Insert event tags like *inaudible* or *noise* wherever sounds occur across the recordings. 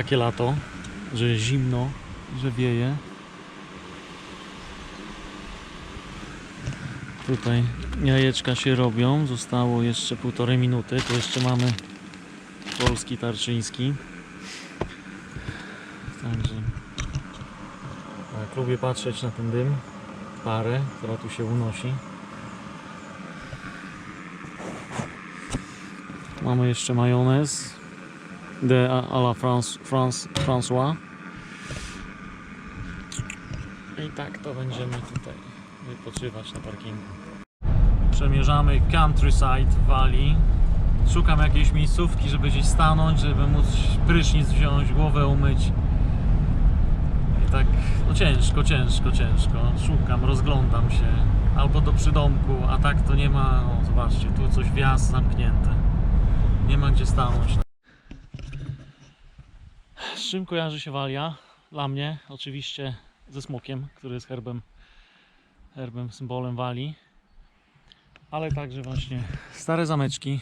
Takie lato, że zimno, że wieje. Tutaj jajeczka się robią. Zostało jeszcze półtorej minuty. To jeszcze mamy polski tarczyński. Także tak, lubię patrzeć na ten dym, parę, która tu się unosi. Mamy jeszcze majonez de à la France, France, François. I tak to będziemy tutaj wypoczywać na parkingu. Przemierzamy countryside w Walii. Szukam jakiejś miejscówki, żeby gdzieś stanąć, żeby móc prysznic wziąć, głowę umyć. I tak, no ciężko, ciężko, ciężko. Szukam, rozglądam się. Albo do przydomku, a tak to nie ma, no zobaczcie, tu coś wjazd zamknięte. Nie ma gdzie stanąć. Czym kojarzy się Walia? Dla mnie oczywiście ze smokiem, który jest herbem, herbem, symbolem Walii. Ale także właśnie stare zameczki.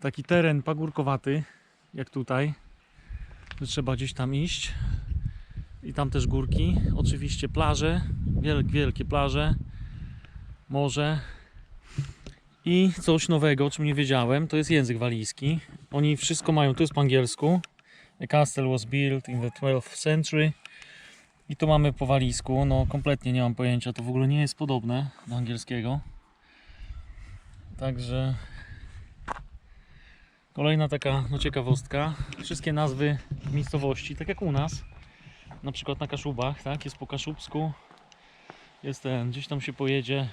Taki teren pagórkowaty, jak tutaj. Trzeba gdzieś tam iść. I tam też górki. Oczywiście plaże, wielkie, wielkie plaże, morze. I coś nowego, o czym nie wiedziałem, to jest język walijski. Oni wszystko mają, to jest po angielsku. The castle was built in the 12th century. I tu mamy po walijsku, no kompletnie nie mam pojęcia, to w ogóle nie jest podobne do angielskiego. Także kolejna taka no, ciekawostka. Wszystkie nazwy miejscowości, tak jak u nas, na przykład na Kaszubach, tak, jest po kaszubsku. Jest ten, gdzieś tam się pojedzie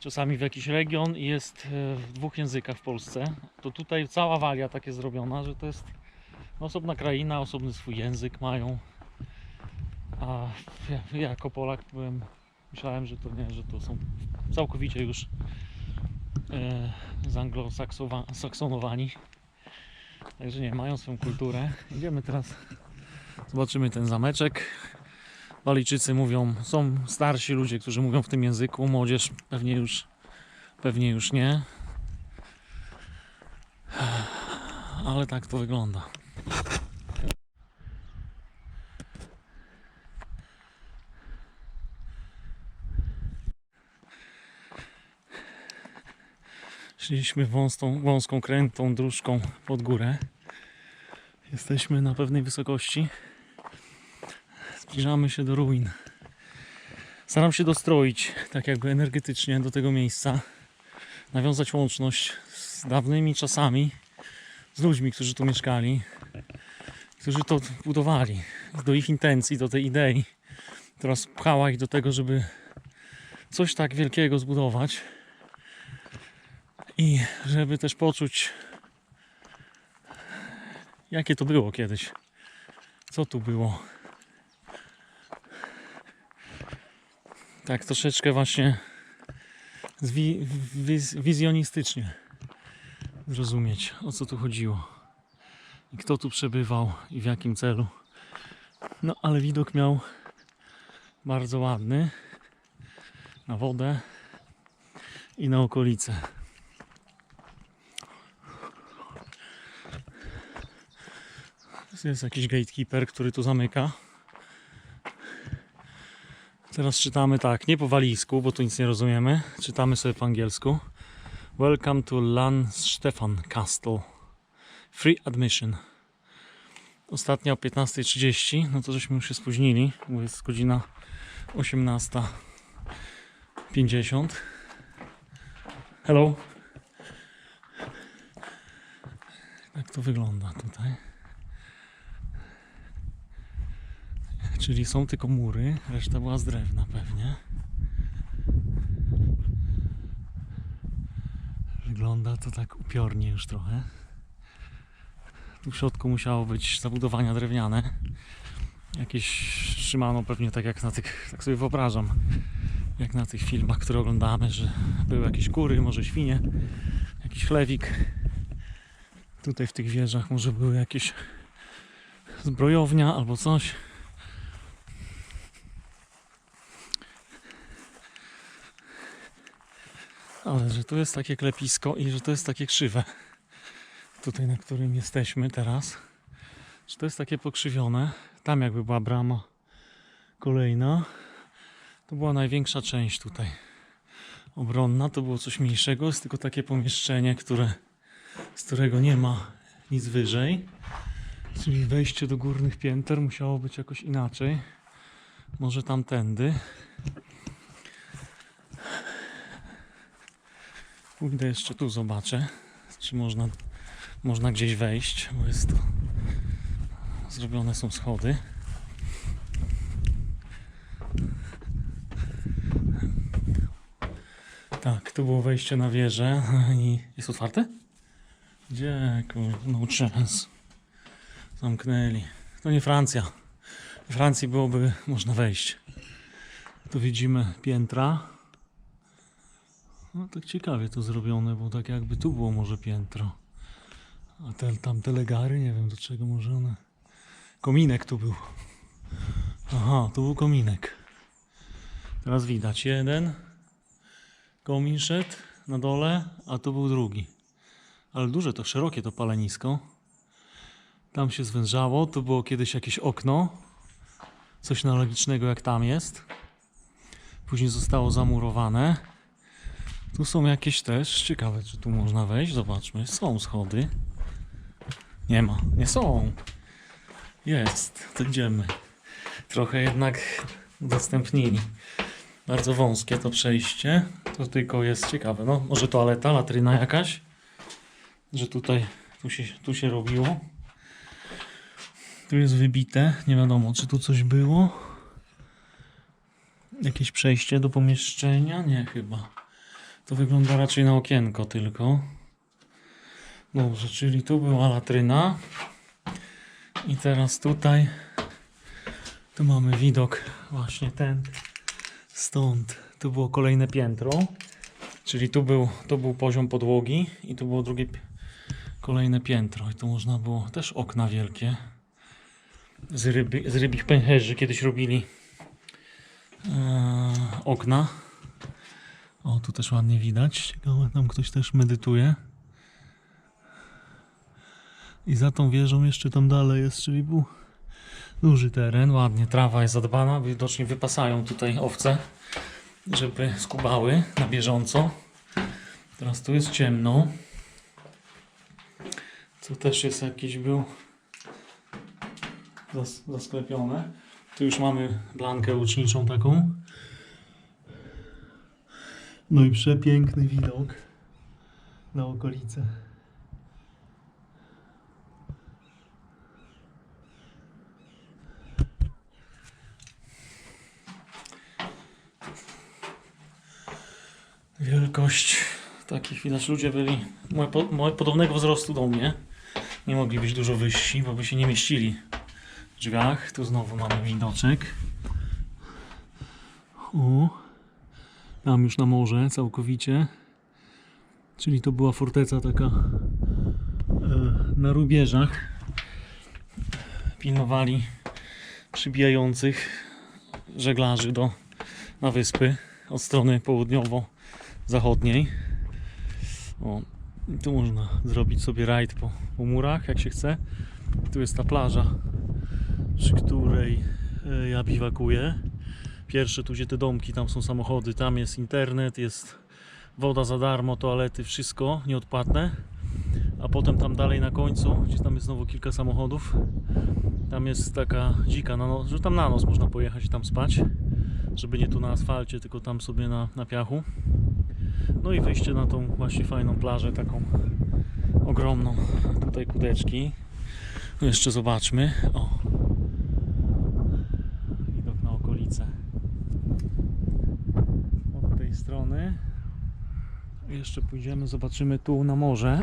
czasami w jakiś region i jest e, w dwóch językach w Polsce. To tutaj cała walia tak jest zrobiona, że to jest osobna kraina, osobny swój język mają. A ja, ja jako Polak byłem, myślałem, że to nie, że to są całkowicie już e. Także nie, mają swoją kulturę. Idziemy teraz, zobaczymy ten zameczek. Walijczycy mówią, są starsi ludzie, którzy mówią w tym języku, młodzież pewnie już, pewnie już nie. Ale tak to wygląda. Szliśmy wąską, wąską krętą dróżką pod górę. Jesteśmy na pewnej wysokości. Zbliżamy się do ruin. Staram się dostroić, tak jakby energetycznie do tego miejsca. Nawiązać łączność z dawnymi czasami, z ludźmi, którzy tu mieszkali, którzy to budowali. Do ich intencji, do tej idei, która spchała ich do tego, żeby coś tak wielkiego zbudować. I żeby też poczuć, jakie to było kiedyś. Co tu było. Tak troszeczkę właśnie wizjonistycznie zrozumieć, o co tu chodziło. I kto tu przebywał i w jakim celu. No ale widok miał bardzo ładny na wodę i na okolice. Jest jakiś gatekeeper, który tu zamyka. Teraz czytamy tak, nie po walijsku, bo tu nic nie rozumiemy. Czytamy sobie po angielsku. Welcome to Landstefan Castle. Free admission. Ostatnia o 15.30, no to żeśmy już się spóźnili, bo jest godzina 18.50. Hello. Tak to wygląda tutaj. Czyli są tylko mury, reszta była z drewna pewnie. Wygląda to tak upiornie już trochę. Tu w środku musiało być zabudowania drewniane. Jakieś trzymano pewnie tak jak na tych, tak sobie wyobrażam, jak na tych filmach, które oglądamy, że były jakieś kury, może świnie, jakiś chlewik. Tutaj w tych wieżach może były jakieś zbrojownia albo coś. Ale że tu jest takie klepisko i że to jest takie krzywe. Tutaj, na którym jesteśmy teraz. Że to jest takie pokrzywione. Tam jakby była brama kolejna. To była największa część tutaj. Obronna to było coś mniejszego. Jest tylko takie pomieszczenie, które, z którego nie ma nic wyżej. Czyli wejście do górnych pięter musiało być jakoś inaczej. Może tamtędy. Pójdę jeszcze tu, zobaczę, czy można, można gdzieś wejść, bo jest tu zrobione są schody. Tak, tu było wejście na wieżę i jest otwarte? Gdzie? No chance. Zamknęli. To nie Francja. W Francji byłoby można wejść. Tu widzimy piętra. No tak ciekawie to zrobione, bo tak jakby tu było może piętro. A te, tam te legary, nie wiem do czego może one. Kominek tu był. Aha, tu był kominek. Teraz widać jeden. Komin szedł na dole, a tu był drugi. Ale duże to, szerokie to palenisko. Tam się zwężało, tu było kiedyś jakieś okno. Coś analogicznego jak tam jest. Później zostało zamurowane. Tu są jakieś też, ciekawe czy tu można wejść, zobaczmy, są schody. Nie ma, nie są. Jest, to idziemy. Trochę jednak udostępnili. Bardzo wąskie to przejście. To tylko jest ciekawe. No, może toaleta, latryna jakaś. Że tutaj, tu się, tu się robiło. Tu jest wybite. Nie wiadomo, czy tu coś było. Jakieś przejście do pomieszczenia? Nie, chyba. To wygląda raczej na okienko tylko. Dobrze, czyli tu była latryna. I teraz tutaj tu mamy widok właśnie ten stąd. Tu było kolejne piętro. Czyli tu był, to był poziom podłogi i tu było drugie kolejne piętro. I tu można było też okna wielkie. Z, ryby, z rybich pęcherzy kiedyś robili e, okna. O, tu też ładnie widać. Ciekawe, tam ktoś też medytuje. I za tą wieżą jeszcze tam dalej jest, czyli był duży teren, ładnie, trawa jest zadbana, widocznie wypasają tutaj owce, żeby skubały na bieżąco. Teraz tu jest ciemno. Tu też jest jakiś był zas- zasklepione. Tu już mamy blankę łuczniczą taką. No i przepiękny widok na okolice. Wielkość takich widać ludzie byli moje, moje podobnego wzrostu do mnie. Nie mogli być dużo wyżsi, bo by się nie mieścili w drzwiach. Tu znowu mamy widoczek. O. Tam już na morze całkowicie. Czyli to była forteca taka e, na rubieżach. Pilnowali przybijających żeglarzy do, na wyspy od strony południowo-zachodniej. O, tu można zrobić sobie rajd po, po murach, jak się chce. Tu jest ta plaża, przy której e, ja biwakuję. Pierwsze tu gdzie te domki, tam są samochody, tam jest internet, jest woda za darmo, toalety, wszystko nieodpłatne. A potem tam dalej na końcu, gdzie tam jest znowu kilka samochodów, tam jest taka dzika, na noc, że tam na noc można pojechać i tam spać, żeby nie tu na asfalcie, tylko tam sobie na, na piachu. No i wyjście na tą właśnie fajną plażę, taką ogromną, tutaj kudeczki. No jeszcze zobaczmy, o. jeszcze pójdziemy, zobaczymy tu na morze.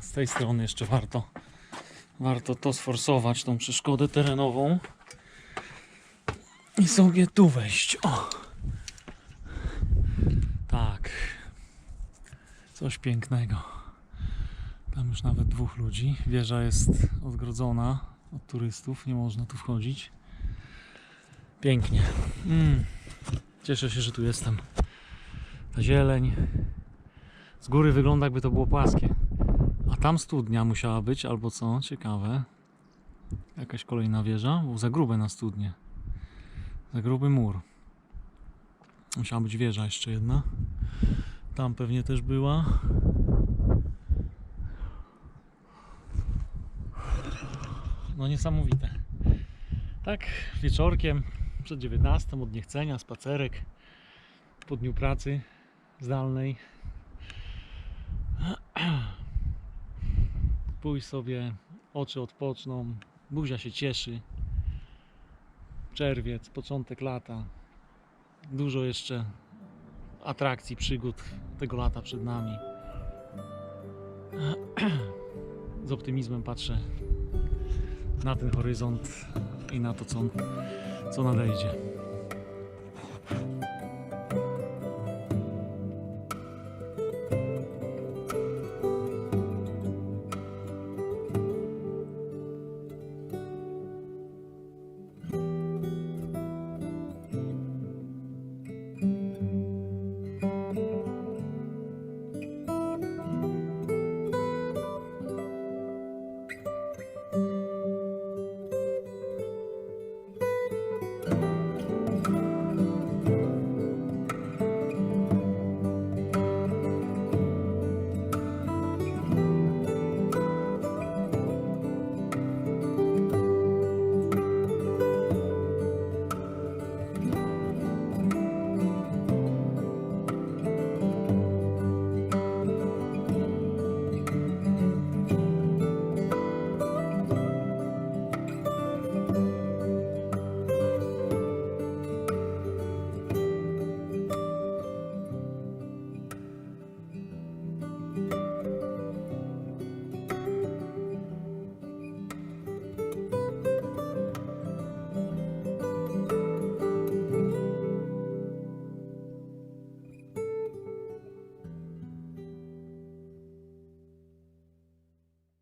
Z tej strony jeszcze warto, warto to sforsować, tą przeszkodę terenową. I sobie tu wejść. O! Tak. Coś pięknego. Tam już nawet dwóch ludzi. Wieża jest odgrodzona od turystów, nie można tu wchodzić. Pięknie. Mm. Cieszę się, że tu jestem. Ta zieleń. Z góry wygląda jakby to było płaskie. A tam studnia musiała być, albo co? Ciekawe. Jakaś kolejna wieża? Było za grube na studnię. Za gruby mur. Musiała być wieża jeszcze jedna. Tam pewnie też była. No niesamowite. Tak, wieczorkiem przed 19 od niechcenia, spacerek po dniu pracy zdalnej. Pójść sobie, oczy odpoczną, buzia się cieszy. Czerwiec, początek lata. Dużo jeszcze atrakcji, przygód tego lata przed nami. *clears throat* Z optymizmem patrzę na ten horyzont i na to, co, co nadejdzie.